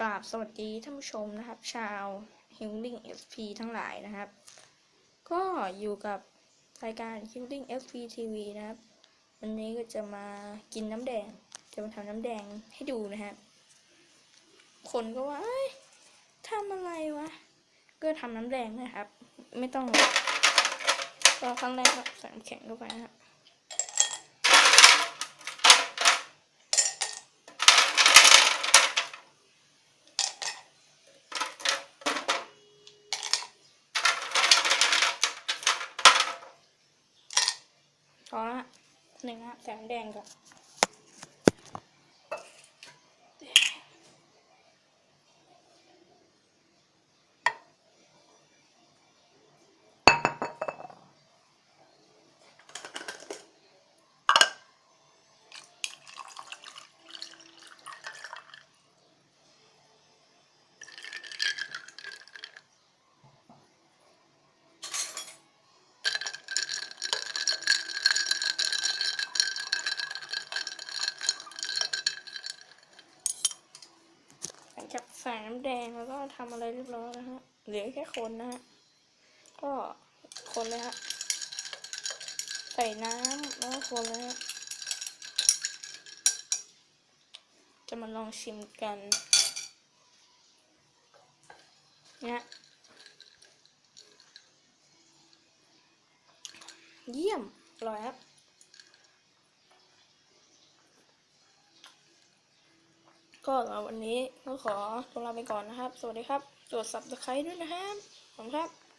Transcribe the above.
กราบสวัสดีท่านผู้ชมนะครับ ชาว Healing SP ทั้งหลายนะครับ ก็อยู่กับรายการ Healing SP TV นะครับ วันนี้ก็จะมากินน้ำแดง จะมาทำน้ำแดงให้ดูนะครับ คนก็ว่าทำอะไรวะ ก็ทำน้ำแดงนะครับ ไม่ต้อง ก็ครั้งแรกก็ใส่น้ำแข็งเข้าไปนะครับ พอละหนึ่งนะแสงแดงก่อ จากใส่น้ำแดงแล้วก็ทำอะไรเรียบร้อยนะฮะเหลือแค่คนนะฮะก็คนเลยฮะใส่น้ำแล้วก็คนเลยฮะจะมาลองชิมกันเนี่ยเยี่ยมอร่อยครับ ก็สำหรับวันนี้ก็ขอตัวลาไปก่อนนะครับ สวัสดีครับตรวจ subscribe ด้วยนะครับ ขอบคุณครับ